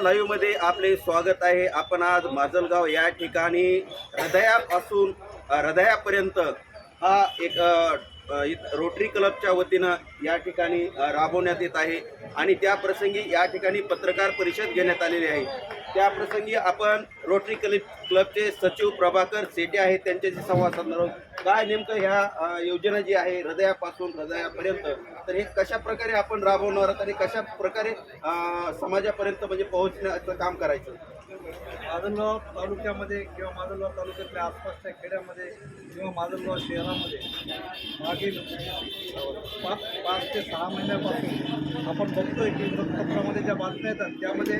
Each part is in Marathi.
लाईव्हमध्ये आपले स्वागत आहे. आपण आज माजलगाव या ठिकाणी हृदयापासून हृदयापर्यंत हा एक रोटरी क्लबच्या वतीनं या ठिकाणी राबवण्यात येत आहे. आणि त्या प्रसंगी या ठिकाणी पत्रकार परिषद घेण्यात आलेली आहे. त्या प्रसंगी आपण रोटरी क्लब क्लबचे सचिव प्रभाकर सेटे आहेत. त्यांच्याशी संवाद साधणार आहोत. काय नेमकं ह्या योजना जी आहे हृदयापासून हृदयापर्यंत तर हे कशा प्रकारे आपण राबवणार आहोत आणि कशा प्रकारे समाजापर्यंत म्हणजे पोहोचण्याचं काम करायचं? माजलगाव तालुक्यामध्ये किंवा माजलगाव तालुक्यातल्या आसपासच्या खेड्यामध्ये किंवा माजलगाव शहरामध्ये मागील पाच पाच ते सहा महिन्यापासून आपण बघतोय की वृत्तपत्रामध्ये ज्या बातम्या येतात त्यामध्ये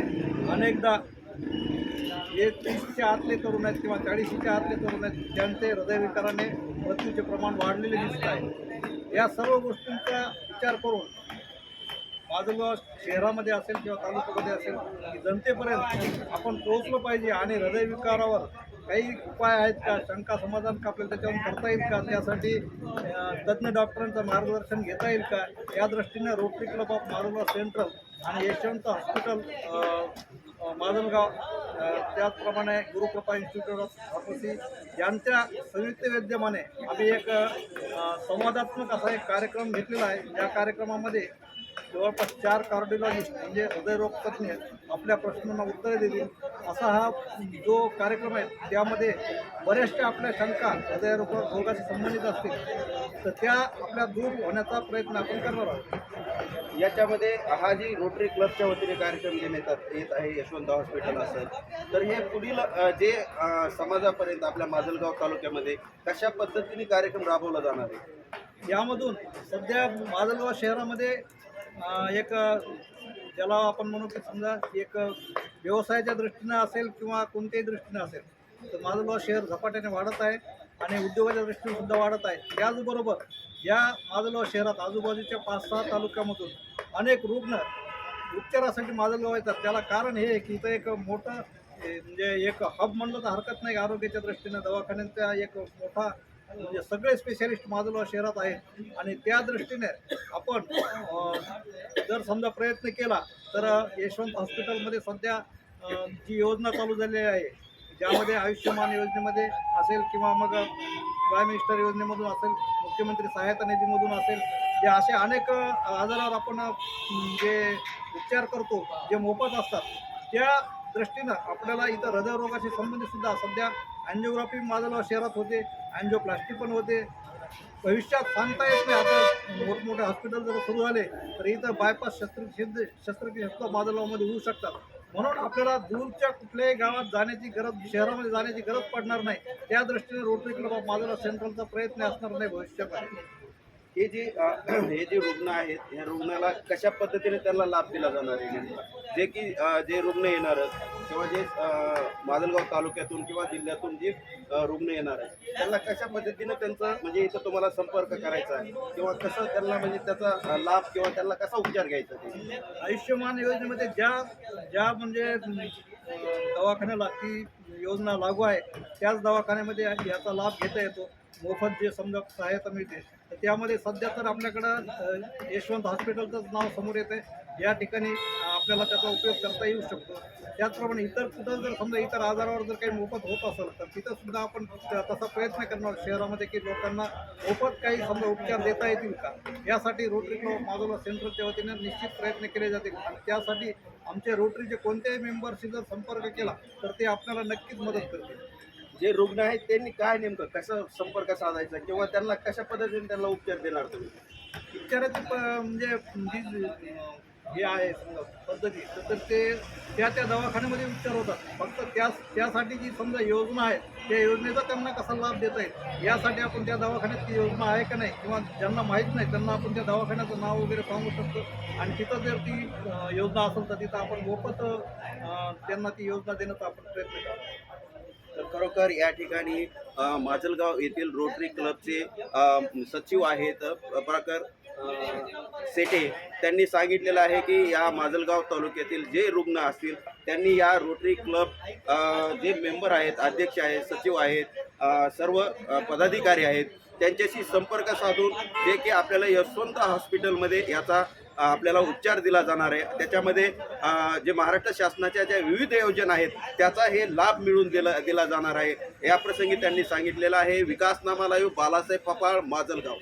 अनेकदा हे तीसच्या आतले तरुण आहेत किंवा चाळीशीच्या आतले तरुण आहेत ज्यांचे हृदयविकाराने मृत्यूचे प्रमाण वाढलेले दिसत आहे. या सर्व गोष्टींचा विचार करून माजलगाव शहरामध्ये असेल किंवा तालुक्यामध्ये असेल की जनतेपर्यंत आपण पोहोचलो पाहिजे आणि हृदयविकारावर काही उपाय आहेत का शंका समाधान का आपल्याला त्याच्यावर करता येईल का त्यासाठी तज्ज्ञ डॉक्टरांचं मार्गदर्शन घेता येईल का? या दृष्टीने rotary club of Marula central आणि यशवंत हॉस्पिटल माजलगाव त्याचप्रमाणे गुरुकृपा इन्स्टिट्यूट ऑफ फार्मसी यांच्या संयुक्त विद्यमाने आम्ही एक संवादात्मक असा एक कार्यक्रम घेतलेला आहे. या कार्यक्रमामध्ये जवळपास चार कार्डिओलॉजिस्ट म्हणजे हृदयरोग तज्ज्ञ आपल्या प्रश्नांना उत्तरे देतील. असा हा जो कार्यक्रम आहे त्यामध्ये बऱ्याचशा आपल्या शंका हृदयरोग रोगाशी संबंधित असतील. तर त्या आपल्या दूर होण्याचा प्रयत्न आपण करणार आहोत. याच्यामध्ये हा जी रोटरी क्लबच्या वतीने कार्यक्रम घेण्यात येतात- येत आहे यशवंत हॉस्पिटल असेल तर हे पुढील जे समाजापर्यंत आपल्या माजलगाव तालुक्यामध्ये कशा पद्धतीने कार्यक्रम राबवला जाणार आहे? यामधून सध्या माजलगाव शहरामध्ये एक ज्याला आपण म्हणू की समजा एक व्यवसायाच्या दृष्टीनं असेल किंवा कोणत्याही दृष्टीनं असेल तर माजलगाव शहर झपाट्याने वाढत आहे आणि उद्योगाच्या दृष्टीने सुद्धा वाढत आहे. त्याचबरोबर या माजलगाव शहरात आजूबाजूच्या पाच सहा तालुक्यामधून अनेक रुग्ण उपचारासाठी माजलगाव येतात. त्याला कारण हे आहे की इथं एक मोठं म्हणजे एक हब म्हणलं तर हरकत नाही आरोग्याच्या दृष्टीनं. दवाखान्यांचा एक मोठा म्हणजे सगळे स्पेशालिस्ट माजलगाव शहरात आहेत. आणि त्या दृष्टीने आपण जर समजा प्रयत्न केला तर यशवंत हॉस्पिटलमध्ये सध्या जी योजना चालू झालेली आहे ज्यामध्ये आयुष्यमान योजनेमध्ये असेल किंवा मग प्राईम मिनिस्टर योजनेमधून असेल मुख्यमंत्री सहायता निधीमधून असेल जे असे अनेक आजारावर आपण जे उपचार करतो जे मोफत असतात त्या दृष्टीनं आपल्याला इथं हृदयरोगाशी संबंधित सुद्धा सध्या अँजिओग्राफी माझ्या शहरात होते अँजिओप्लास्टी पण होते. भविष्यात सांगता येत नाही आता मोठमोठे हॉस्पिटल जर सुरू झाले तर इथं बायपास शस्त्र शस्त्रक्रिया सुद्धा माजलगावमध्ये होऊ शकतात. म्हणून आपल्याला दूरच्या कुठल्याही गावात जाण्याची गरज शहरामध्ये जाण्याची गरज पडणार नाही. त्या दृष्टीने रोटरी क्लब ऑफ माजलगाव सेंट्रलचा प्रयत्न असणार नाही भविष्यात हे जे हे जे रुग्ण आहेत या रुग्णाला कशा पद्धतीने त्यांना लाभ दिला जाणार आहे? जे की जे रुग्ण येणार किंवा जे माजलगाव तालुक्यातून किंवा जिल्ह्यातून जे रुग्ण येणार आहे त्यांना कशा पद्धतीनं त्यांचा म्हणजे इथं तुम्हाला संपर्क करायचा आहे? किंवा कसं त्यांना म्हणजे त्याचा लाभ किंवा त्यांना कसा उपचार घ्यायचा ते आयुष्यमान योजनेमध्ये ज्या ज्या म्हणजे दवाखान्याला ती योजना लागू आहे त्याच दवाखान्यामध्ये याचा लाभ घेता येतो. मोफत जे समजा सहायता मिळते तर त्यामध्ये सध्या तर आपल्याकडं यशवंत हॉस्पिटलचंच नाव समोर येतं या ठिकाणी आपल्याला त्याचा उपयोग करता येऊ शकतो. त्याचप्रमाणे इतर कुठं जर समजा इतर आजारावर जर काही मोफत होत असेल तर तिथं सुद्धा आपण तसा प्रयत्न करणार शहरामध्ये की लोकांना मोफत काही समजा उपचार देता येतील का? यासाठी रोटरी क्लब माधवला सेंट्रलच्या वतीने निश्चित प्रयत्न केले जातील. आणि त्यासाठी आमचे रोटरीचे कोणत्याही मेंबरशी जर संपर्क केला तर ते आपल्याला नक्कीच मदत करतील. जे रुग्ण आहेत त्यांनी काय नेमकं कसं संपर्क साधायचा किंवा त्यांना कशा पद्धतीने त्यांना उपचार देणार तुम्ही? उपचाराची प म्हणजे हे आहे समजा पद्धती. तर ते त्या त्या दवाखान्यामध्ये उपचार होतात. फक्त त्या त्यासाठी जी समजा योजना आहे त्या योजनेचा त्यांना कसा लाभ देता येईल? यासाठी आपण त्या दवाखान्यात ती योजना आहे का नाही? किंवा ज्यांना माहीत नाही त्यांना आपण त्या दवाखान्याचं नाव वगैरे सांगू शकतो. आणि तिथं जर ती योजना असेल तर तिथं आपण मोफत त्यांना ती योजना देण्याचा आपण प्रयत्न करतो. तर खरोखर या ठिकाणी माजलगाव येथील रोटरी क्लबचे सचिव आहेत अ, सेटे त्यांनी सांगितलेलं आहे की या माजलगाव तालुक्यातील जे रुग्ण असतील त्यांनी या रोटरी क्लब जे मेंबर आहेत अध्यक्ष आहेत सचिव आहेत सर्व पदाधिकारी आहेत त्यांच्याशी संपर्क साधून जे की आपल्याला यशवंत हॉस्पिटलमध्ये याचा आपल्याला उपचार दिला जाणार आहे. त्याच्यामध्ये जे महाराष्ट्र शासनाच्या ज्या विविध योजना आहेत त्याचा हे लाभ मिळून दिला दिला जाणार आहे. या प्रसंगी त्यांनी सांगितलेलं आहे विकासनामा लाईव्ह बालासाहेब पपाळ माजलगाव.